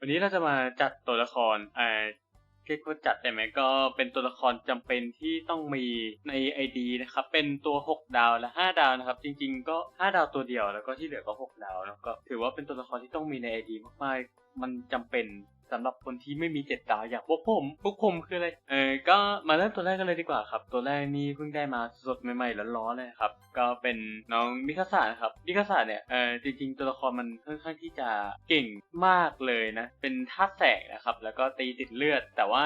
วันนี้เราจะมาจัดตัวละครอ่าเรียกว่าจัดได้ไหมก็เป็นตัวละครจำเป็นที่ต้องมีใน ID นะครับ เป็นตัว 6 ดาวและ 5 ดาวนะครับ จริง ๆ ก็ 5 ดาวตัวเดียวแล้วก็ที่เหลือก็ 6 ดาวแล้วก็ถือว่าเป็นตัวละครที่ต้องมีใน ID มากๆ มันจำเป็น สำหรับคนที่ไม่มีเจ็ดดาวอย่างพวกผม พวกผมคืออะไร เออ ก็มาเริ่มตัวแรกกันเลยดีกว่าครับ ตัวแรกนี่เพิ่งได้มาสดใหม่ๆร้อนๆเลยครับ ก็เป็นน้องมิคาสะนะครับ มิคาสะเนี่ย เออจริงๆ ตัวละครมันค่อนข้างที่จะเก่งมากเลยนะ เป็นท่าแสกนะครับ แล้วก็ตีติดเลือด แต่ว่า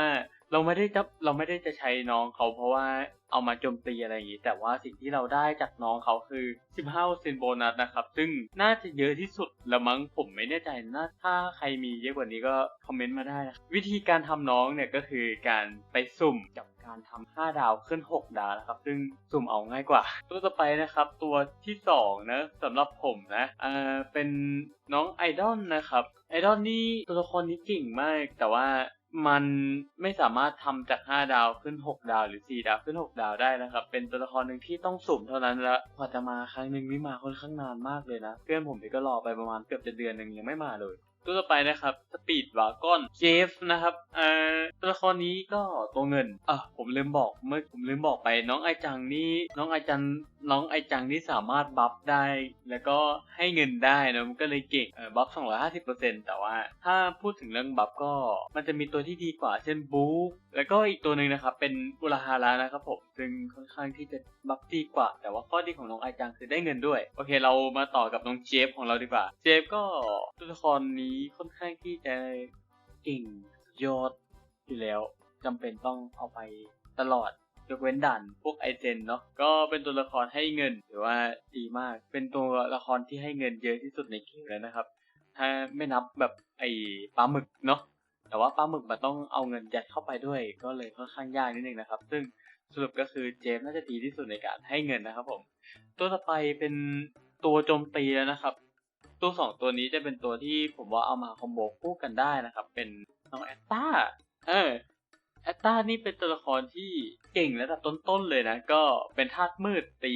เราไม่ได้จะเราไม่ได้จะใช้น้องเขาเพราะว่าเอามาโจมตีอะไรอย่างนี้ แต่ว่าสิ่งที่เราได้จากน้องเขาคือ 15%โบนัสนะครับ ซึ่งน่าจะเยอะที่สุดล้วมั้งผมไม่แน่ใจนะถ้าใครมีเยอะกว่านี้ก็คอมเมนต์มาได้นะวิธีการทำน้องเนี่ยก็คือการไปสุ่มกับการทำ5ดาวขึ้น 6 ดาวนะครับ ซึ่งสุ่มเอาง่ายกว่า ตัวต่อไปนะครับ ตัวที่2นะสำหรับผมนะอ่าเป็นน้องไอดอลนะครับไอดอลนี่ตัวละครนี้เก่งมากแต่ว่า มันไม่สามารถทำจาก 5 ดาวขึ้น 6 ดาว หรือ 4 ดาวขึ้น 6 ดาวได้นะครับ เป็นตัวละครหนึ่งที่ต้องสุ่มเท่านั้นและกว่าจะมาครั้งหนึ่งนี่มาค่อนข้างนานมากเลยนะ เพื่อนผมเองก็รอไปประมาณเกือบจะเดือนหนึ่งยังไม่มาเลย ตัวต่อไปนะครับสปีดวากอนเจฟนะครับเอ่อตัวละครนี้ก็ตัวเงินอะผมลืมบอกเมื่อผมลืมบอกไปน้องไอจังนี่น้องไอจังน้องไอจังนี่สามารถบัฟได้ แล้วก็ให้เงินได้นะมันก็เลยเก่งเออบัฟ250%แต่ว่า ถ้าพูดถึงเรื่องบัฟก็มันจะมีตัวที่ดีกว่าเช่นบู แล้วก็อีกตัวหนึ่งนะครับเป็นอุราฮาระนะครับผมซึ่งค่อนข้างที่จะบัฟดีกว่า แต่ว่าข้อดีของน้องไอจังคือได้เงินด้วย โอเคเรามาต่อกับน้องเจฟของเราดีกว่า เจฟก็ตัวละครนี้ค่อนข้างที่จะเก่งยอดอยู่แล้วจำเป็นต้องเอาไปตลอดยกเว้นด่านพวกไอเจนเนาะก็เป็นตัวละครให้เงินหรือว่าดีมาก เป็นตัวละครที่ให้เงินเยอะที่สุดในเกมแล้วนะครับ ถ้าไม่นับแบบไอปลาหมึกเนาะ แต่ว่าปลาหมึกมันต้องเอาเงินยัดเข้าไปด้วย ก็เลยค่อนข้างยากนิดนึงนะครับ ซึ่งสรุปก็คือเจมส์น่าจะดีที่สุดในการให้เงินนะครับผม ตัวต่อไปเป็นตัวโจมตีแล้วนะครับ ตัวสองตัวนี้จะเป็นตัวที่ผมว่าเอามาคอมโบคู่กันได้นะครับ เป็นน้องแอตตาเออแอตตานี่เป็นตัวละครที่เก่งระดับต้นๆเลยนะ ก็เป็นธาตุมืดตี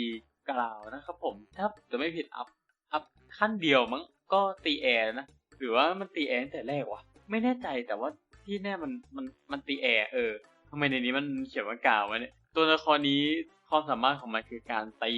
กล่าวนะครับผม ถ้าจะไม่ผิดอัพอัพขั้นเดียวมั้งก็ตีแอร์นะ หรือว่ามันตีแอร์แต่แรกวะ ไม่แน่ใจแต่ว่าที่แน่มันมันมันตีแอร์เออทำไมในนี้มันเขียนว่ากล่าววะเนี่ยตัวละครนี้ความสามารถของมันคือการตี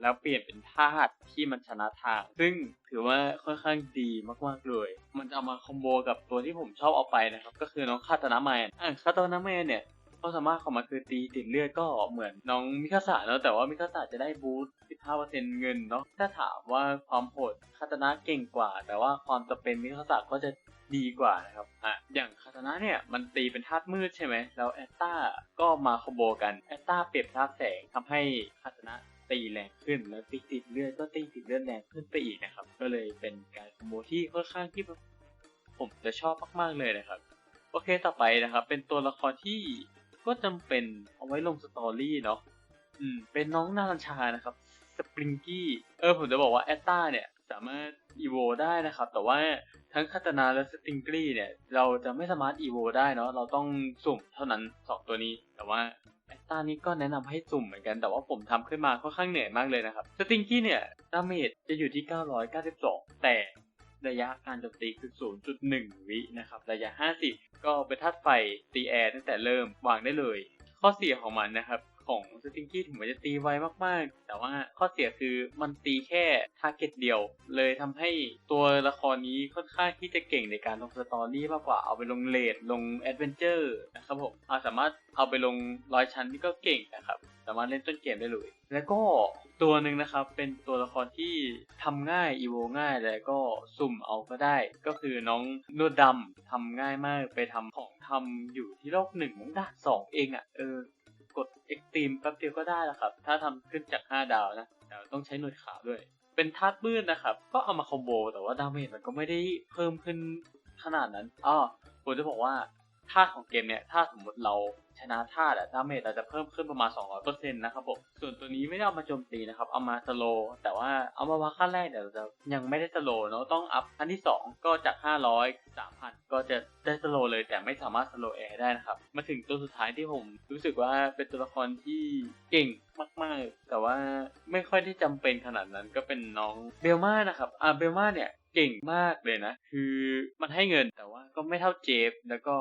แล้วเปลี่ยนเป็นธาตุที่มันชนะทาง ซึ่งถือว่าค่อนข้างดีมากๆเลย มันจะเอามาคอมโบกับตัวที่ผมชอบเอาไปนะครับ ก็คือน้องคาตานาแมนอะคาตานาแมนเนี่ย ความสามารถของมันคือตีติดเลือดก็เหมือนน้องมิคาสะเนาะแต่ว่ามิคาสะจะได้บูสต์15%เงินเนาะถ้าถามว่าความโหดคาตนะเก่งกว่า แต่ว่าความจะเป็นมิคาสะก็จะดีกว่านะครับอะอย่างคาตนะเนี่ยมันตีเป็นธาตุมืดใช่ไหมแล้วแอตตาก็มาคอมโบกันแอตตาเปรียบธาตุแสงทำให้คาตนะตีแรงขึ้นแล้วตีติดเลือดก็ตีติดเลือดแรงขึ้นไปอีกนะครับ ก็เลยเป็นการคอมโบที่ค่อนข้างที่ผมจะชอบมากๆเลยนะครับ โอเคต่อไปนะครับ เป็นตัวละครที่ ก็จำเป็นเอาไว้ลงสตอรี่เนาะอืม เป็นน้องนารัญชานะครับสปริงกี้ เออ ผมจะบอกว่าแอตตาเนี่ย สามารถอีโวได้นะครับ แต่ว่าทั้งคาตานาและสติงกี้เนี่ย เราจะไม่สามารถอีโวได้เนาะเราต้องสุ่มเท่านั้นสองตัวนี้ แต่ว่าแอตตานี้ก็แนะนำให้สุ่มเหมือนกัน แต่ว่าผมทำขึ้นมาค่อนข้างเหนื่อยมากเลยนะครับสติงกี้เนี่ยดาเมจจะอยู่ที่ 992 แต่ ระยะการโจมตีคือ 0.1 วินะครับระยะ 50 ก็เป็นธาตุไฟตีแอร์ตั้งแต่เริ่มวางได้เลย ข้อเสียของมันนะครับของสติงกี้ถึงมันจะตีไวมากๆ แต่ว่าข้อเสียคือมันตีแค่ทาร์เก็ตเดียว เลยทำให้ตัวละครนี้ค่อนข้างที่จะเก่งในการลงสตอรี่มากกว่าเอาไปลงเลดลงแอดเวนเจอร์นะครับผมเอาสามารถเอาไปลงร้อยชั้นนี่ก็เก่งนะครับ สามารถเล่นต้นเกมได้เลย แล้วก็ตัวหนึ่งนะครับเป็นตัวละครที่ทำง่ายอีโวง่ายแล้วก็สุ่มเอาก็ได้ ก็คือน้องนวดดำทำง่ายมากไปทำของทำอยู่ที่โลกหนึ่งมั้งด่านสองเองอะ่ะเออกดเอ็กตรีมแป๊บเดียวก็ได้แล้วครับ ถ้าทำขึ้นจาก 5 ดาวนะแต่ต้องใช้หน่วยขาวด้วย เป็นธาตุมืดนะครับ ก็เอามาคอมโบแต่ว่าดาเมจมันก็ไม่ได้เพิ่มขึ้นขนาดนั้นอ้อผมจะบอกว่า ธาตุของเกมเนี่ยถ้าสมมติเราชนะธาตุอะดาเมจเราจะเพิ่มขึ้นประมาณ 200%นะครับผม ส่วนตัวนี้ไม่ได้เอามาโจมตีนะครับ เอามาสโล แต่ว่าเอามาวาขั้นแรกเดี๋ยวเราจะยังไม่ได้สโลเนาะ ต้องอัพขั้นที่ 2 ก็จาก 500 3,000 ก็จะได้สโลเลยแต่ไม่สามารถสโลแอร์ได้นะครับ มาถึงตัวสุดท้ายที่ผม รู้สึกว่าเป็นตัวละครที่เก่งมาก ๆ แต่ว่าไม่ค่อยได้จำเป็นขนาดนั้นก็เป็นน้องเบลมานะครับ อ่า เบลมาเนี่ยเก่งมากเลยนะ คือมันให้เงินแต่ว่าก็ไม่เท่าเจฟ แล้วก็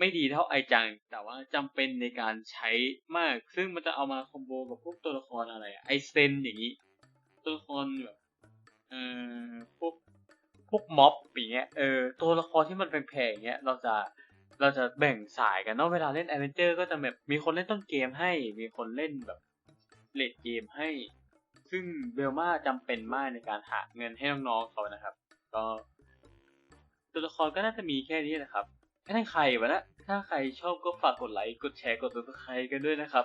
ไม่ดีเท่าไอจัง แต่ว่าจำเป็นในการใช้มาก ซึ่งมันจะเอามาคอมโบกับพวกตัวละครอะไรอะไอเซนอย่างนี้ ตัวละครแบบเอ่อพวกพวกม็อบอย่างเงี้ยเออตัวละครที่มันแพงๆอย่างเงี้ยเราจะเราจะแบ่งสายกันเนาะเวลาเล่นแอดเวนเจอร์ก็จะแบบมีคนเล่นต้นเกมให้ มีคนเล่นแบบเลดเกมให้ ซึ่งเบลมาจำเป็นมากในการหาเงินให้น้องๆเขานะครับ ก็ตัวละครก็น่าจะมีแค่นี้แหละครับ นั่นใครวะนะ ถ้าใครชอบก็ฝากกดไลค์ กดแชร์ กดติดตามกันด้วยนะครับ